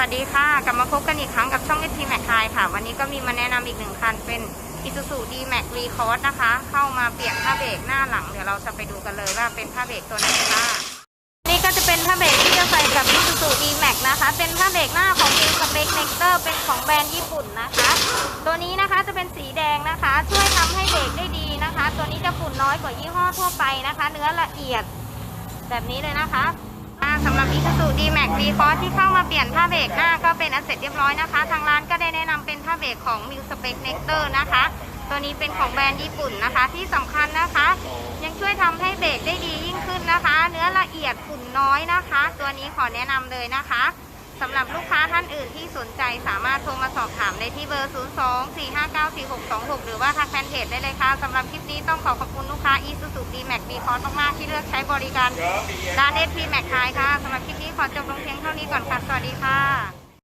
วัสดีค่ะ กลับมาพบกันอีกครั้งกับช่อง s อ Max คายค่ะ วันนี้ก็มีมาแนะนำอีกหนึ่งคันเป็น Isuzu D-Max v c o s นะคะ เข้ามาเปลี่ยนผ้าเบรกหน้าหลัง เดี๋ยวเราจะไปดูกันเลยว่าเป็นผ้าเบรกตัวไหนค่ะนี่ก็จะเป็นผ้าเบรกที่จะใส่กับ Isuzu D-Max นะคะ เป็นผ้าเบรกหน้าของ Wing Spec Nectar เป็นของแบรนด์ญี่ปุ่นนะคะ ตัวนี้นะคะจะเป็นสีแดงนะคะ ช่วยทำให้เบรกได้ดีนะคะ ตัวนี้จะฝุ่นน้อยกว่ายี่ห้อทั่วไปนะคะ เนื้อละเอียดแบบนี้เลยนะคะ สำหรับ Isuzu D-Max v c o s ที่เข้ามาเปลี่ยนผ้าเบรกหน้าก็เป็นอันเสร็จเรียบร้อยนะคะ ทางร้านก็ได้แนะนำเป็นผ้าเบรกของ m i l Spec Nectar นะคะ ตัวนี้เป็นของแบรนด์ญี่ปุ่นนะคะ ที่สำคัญนะคะ ยังช่วยทำให้เบรกได้ดียิ่งขึ้นนะคะ เนื้อละเอียดฝุ่นน้อยนะคะ ตัวนี้ขอแนะนำเลยนะคะ สำหรับลูกค้าท่านอื่นที่สนใจสามารถโทรมาสอบถามได้ที่เบอร์ 024594626 หรือว่าทางแฟนเพจได้เลยค่ะสำหรับคลิปนี้ต้องขอขอบคุณลูกค้า Isuzu D-Max v c o s มากๆที่เลือกใช้บริการร้านเอสพีแม็กไทยค่ะสำหรับคลิปนี้ขอจบลงเพียงเท่านี้ก่อนค่ะ สวัสดีค่ะ